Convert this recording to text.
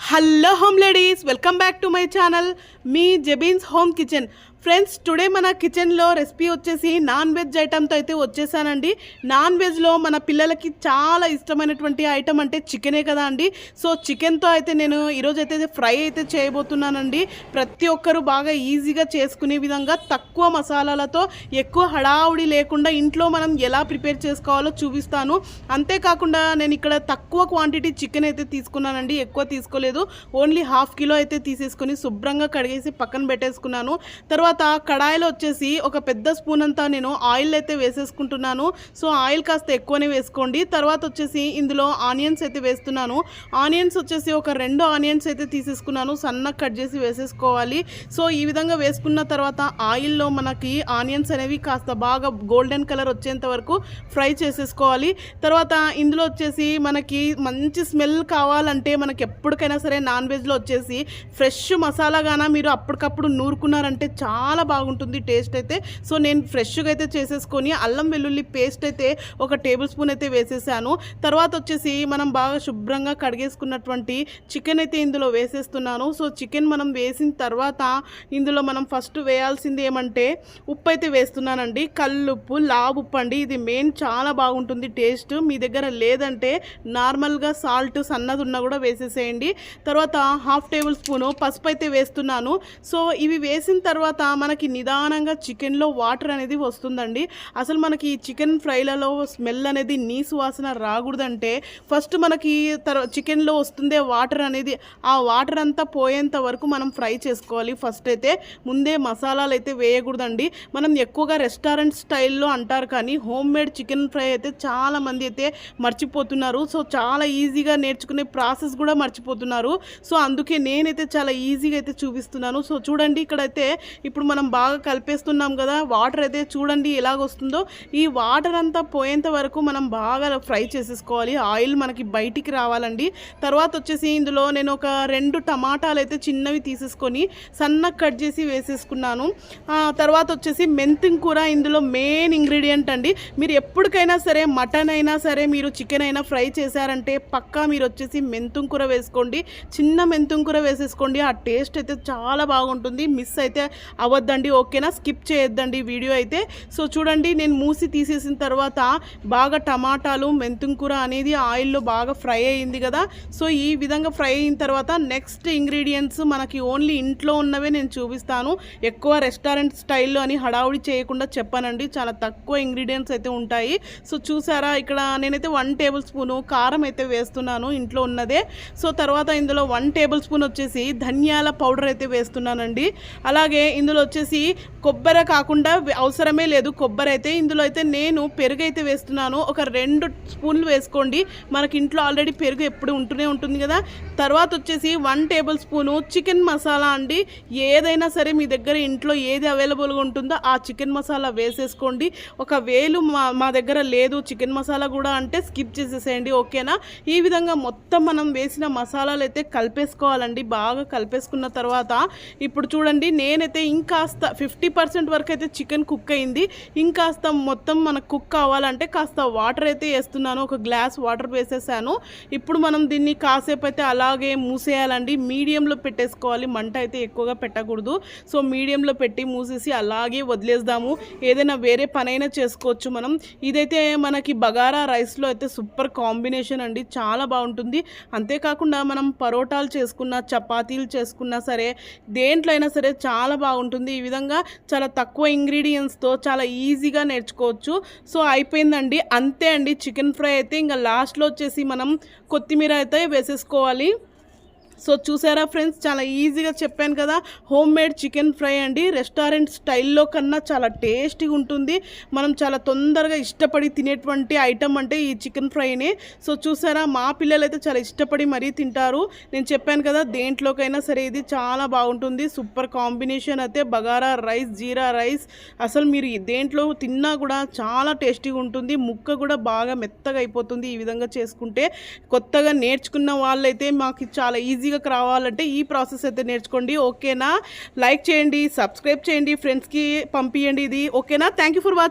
hello home ladies welcome back to my channel me జెబీన్స్ home kitchen friends today మన కిచెన్లో recipe వచ్చేసి non veg ఐటమ్తో అయితే వచ్చేసానండి. Non వెజ్లో మన పిల్లలకి చాలా ఇష్టమైనటువంటి ఐటమ్ అంటే చికెనే కదా అండి. సో చికెన్తో అయితే నేను ఈరోజు అయితే ఫ్రై అయితే చేయబోతున్నానండి. ప్రతి ఒక్కరూ బాగా ఈజీగా చేసుకునే విధంగా తక్కువ మసాలాలతో ఎక్కువ హడావుడి లేకుండా ఇంట్లో మనం ఎలా ప్రిపేర్ చేసుకోవాలో చూపిస్తాను. అంతేకాకుండా నేను ఇక్కడ తక్కువ క్వాంటిటీ చికెన్ అయితే తీసుకున్నానండి. ఎక్కువ తీసుకోలేదు. ఓన్లీ హాఫ్ కిలో అయితే తీసేసుకొని శుభ్రంగా కడిగేసి పక్కన పెట్టేసుకున్నాను. తర్వాత కడాయిలో వచ్చేసి ఒక పెద్ద స్పూన్ అంతా నేను ఆయిల్ అయితే వేసేసుకుంటున్నాను. సో ఆయిల్ కాస్త ఎక్కువనే వేసుకోండి. తర్వాత వచ్చేసి ఇందులో ఆనియన్స్ అయితే వేస్తున్నాను. ఆనియన్స్ వచ్చేసి ఒక రెండు ఆనియన్స్ అయితే తీసేసుకున్నాను. సన్నగా కట్ చేసి వేసేసుకోవాలి. సో ఈ విధంగా వేసుకున్న తర్వాత ఆయిల్లో మనకి ఆనియన్స్ అనేవి కాస్త బాగా గోల్డెన్ కలర్ వచ్చేంత వరకు ఫ్రై చేసేసుకోవాలి. తర్వాత ఇందులో వచ్చేసి మనకి మంచి స్మెల్ కావాలంటే మనకి ఎప్పటికైనా సరే నాన్ వెజ్లో వచ్చేసి ఫ్రెష్ మసాలాగాన మీరు అప్పటికప్పుడు నూరుకున్నారంటే చాలా. చాలా బాగుంటుంది టేస్ట్ అయితే. సో నేను ఫ్రెష్గా అయితే చేసేసుకొని అల్లం వెల్లుల్లి పేస్ట్ అయితే ఒక టేబుల్ స్పూన్ అయితే వేసేసాను. తర్వాత వచ్చేసి మనం బాగా శుభ్రంగా కడిగేసుకున్నటువంటి చికెన్ అయితే ఇందులో వేసేస్తున్నాను. సో చికెన్ మనం వేసిన తర్వాత ఇందులో మనం ఫస్ట్ వేయాల్సింది ఏమంటే ఉప్పు అయితే వేస్తున్నానండి. కల్లుప్పు లావు ఉప్పు అండి. ఇది మెయిన్ చాలా బాగుంటుంది టేస్ట్. మీ దగ్గర లేదంటే నార్మల్గా సాల్ట్ సన్నది ఉన్నా కూడా వేసేసేయండి. తర్వాత హాఫ్ టేబుల్ స్పూను పసుపు అయితే వేస్తున్నాను. సో ఇవి వేసిన తర్వాత మనకి నిదానంగా చికెన్లో వాటర్ అనేది వస్తుందండి. అసలు మనకి ఈ చికెన్ ఫ్రైలలో స్మెల్ అనేది నీసు వాసన రాకూడదంటే ఫస్ట్ మనకి తర్ చికెన్లో వస్తుందే వాటర్ అనేది ఆ వాటర్ అంతా పోయేంత వరకు మనం ఫ్రై చేసుకోవాలి. ఫస్ట్ అయితే ముందే మసాలాలు అయితే వేయకూడదండి. మనం ఎక్కువగా రెస్టారెంట్ స్టైల్లో అంటారు కానీ హోమ్ మేడ్ చికెన్ ఫ్రై అయితే చాలా మంది అయితే మర్చిపోతున్నారు. సో చాలా ఈజీగా నేర్చుకునే ప్రాసెస్ కూడా మర్చిపోతున్నారు. సో అందుకే నేనైతే చాలా ఈజీగా అయితే చూపిస్తున్నాను. సో చూడండి ఇక్కడైతే ఇప్పుడు ఇప్పుడు మనం బాగా కలిపేస్తున్నాం కదా వాటర్ అయితే చూడండి ఎలాగొస్తుందో ఈ వాటర్ అంతా పోయేంత వరకు మనం బాగా ఫ్రై చేసేసుకోవాలి. ఆయిల్ మనకి బయటికి రావాలండి. తర్వాత వచ్చేసి ఇందులో నేను ఒక రెండు టమాటాలు అయితే చిన్నవి తీసేసుకొని సన్న కట్ చేసి వేసేసుకున్నాను. తర్వాత వచ్చేసి మెంతిం కూర ఇందులో మెయిన్ ఇంగ్రీడియంట్ అండి. మీరు ఎప్పటికైనా సరే మటన్ అయినా సరే మీరు చికెన్ అయినా ఫ్రై చేశారంటే పక్కా మీరు వచ్చేసి మెంతుం కూర వేసుకోండి. చిన్న మెంతుం కూర వేసేసుకోండి. ఆ టేస్ట్ అయితే చాలా బాగుంటుంది. మిస్ అయితే అవ్వద్దండి ఓకేనా? స్కిప్ చేయొద్దండి వీడియో అయితే. సో చూడండి నేను మూసి తీసేసిన తర్వాత బాగా టమాటాలు మెంతుంకూర అనేది ఆయిల్లో బాగా ఫ్రై అయింది కదా. సో ఈ విధంగా ఫ్రై అయిన తర్వాత నెక్స్ట్ ఇంగ్రీడియంట్స్ మనకి ఓన్లీ ఇంట్లో ఉన్నవే నేను చూపిస్తాను. ఎక్కువ రెస్టారెంట్ స్టైల్లో అని హడావుడి చేయకుండా చెప్పానండి. చాలా తక్కువ ఇంగ్రీడియంట్స్ అయితే ఉంటాయి. సో చూసారా ఇక్కడ నేనైతే వన్ టేబుల్ స్పూను కారం అయితే వేస్తున్నాను ఇంట్లో ఉన్నదే. సో తర్వాత ఇందులో వన్ టేబుల్ స్పూన్ వచ్చేసి ధనియాల పౌడర్ అయితే వేస్తున్నానండి. అలాగే ఇందులో వచ్చేసి కొబ్బరి కాకుండా అవసరమే లేదు. కొబ్బరి అయితే ఇందులో అయితే నేను పెరుగు అయితే వేస్తున్నాను. ఒక రెండు స్పూన్లు వేసుకోండి. మనకి ఇంట్లో ఆల్రెడీ పెరుగు ఎప్పుడు ఉంటూనే ఉంటుంది కదా. తర్వాత వచ్చేసి one table spoon chicken masala అండి. ఏదైనా సరే మీ దగ్గర ఇంట్లో ఏది అవైలబుల్గా ఉంటుందో ఆ చికెన్ మసాలా వేసేసుకోండి. ఒక వేలు మా మా దగ్గర లేదు. చికెన్ మసాలా కూడా అంటే స్కిప్ చేసేసేయండి. ఓకేనా? ఈ విధంగా మొత్తం మనం వేసిన మసాలాలు అయితే కలిపేసుకోవాలండి. బాగా కలిపేసుకున్న తర్వాత ఇప్పుడు చూడండి నేనైతే ఇంకాస్త ఫిఫ్టీ పర్సెంట్ వరకు అయితే చికెన్ కుక్ అయింది. ఇంకాస్త మొత్తం మనకు కుక్ కావాలంటే కాస్త వాటర్ అయితే వేస్తున్నాను. ఒక గ్లాస్ వాటర్ వేసేసాను. ఇప్పుడు మనం దీన్ని కాసేపు అయితే అలాగే మూసేయాలండి. మీడియంలో పెట్టేసుకోవాలి. మంట అయితే ఎక్కువగా పెట్టకూడదు. సో మీడియంలో పెట్టి మూసేసి అలాగే వదిలేద్దాము. ఏదైనా వేరే పనైనా చేసుకోవచ్చు మనం. ఇదైతే మనకి బగారా రైస్లో అయితే సూపర్ కాంబినేషన్ అండి. చాలా బాగుంటుంది. అంతేకాకుండా మనం పరోటాలు చేసుకున్న చపాతీలు చేసుకున్నా సరే దేంట్లో అయినా సరే చాలా బాగుంటుంది. ఈ విధంగా చాలా తక్కువ ఇంగ్రీడియంట్స్తో చాలా ఈజీగా నేర్చుకోవచ్చు. సో అయిపోయిందండి. అంతే అండి. చికెన్ ఫ్రై అయితే ఇంకా లాస్ట్లో వచ్చేసి మనం కొత్తిమీర అయితే వేసేసుకోవాలి. సో చూసారా ఫ్రెండ్స్ చాలా ఈజీగా చెప్పాను కదా హోమ్ మేడ్ చికెన్ ఫ్రై అండి. రెస్టారెంట్ స్టైల్లో కన్నా చాలా టేస్టీగా ఉంటుంది. మనం చాలా తొందరగా ఇష్టపడి తినేటువంటి ఐటమ్ అంటే ఈ చికెన్ ఫ్రైనే. సో చూసారా మా పిల్లలైతే చాలా ఇష్టపడి మరీ తింటారు. నేను చెప్పాను కదా దేంట్లోకైనా సరే ఇది చాలా బాగుంటుంది. సూపర్ కాంబినేషన్ అయితే బగారా రైస్ జీరా రైస్. అసలు మీరు దేంట్లో తిన్నా కూడా చాలా టేస్టీగా ఉంటుంది. ముక్క కూడా బాగా మెత్తగా అయిపోతుంది ఈ విధంగా చేసుకుంటే. కొత్తగా నేర్చుకున్న వాళ్ళైతే మాకు చాలా ఈజీగా రావాలంటే ఈ ప్రాసెస్ అయితే నేర్చుకోండి ఓకేనా? లైక్ చేయండి సబ్స్క్రైబ్ చేయండి ఫ్రెండ్స్కి పంపించండి ఇది ఓకేనా? Thank you for watching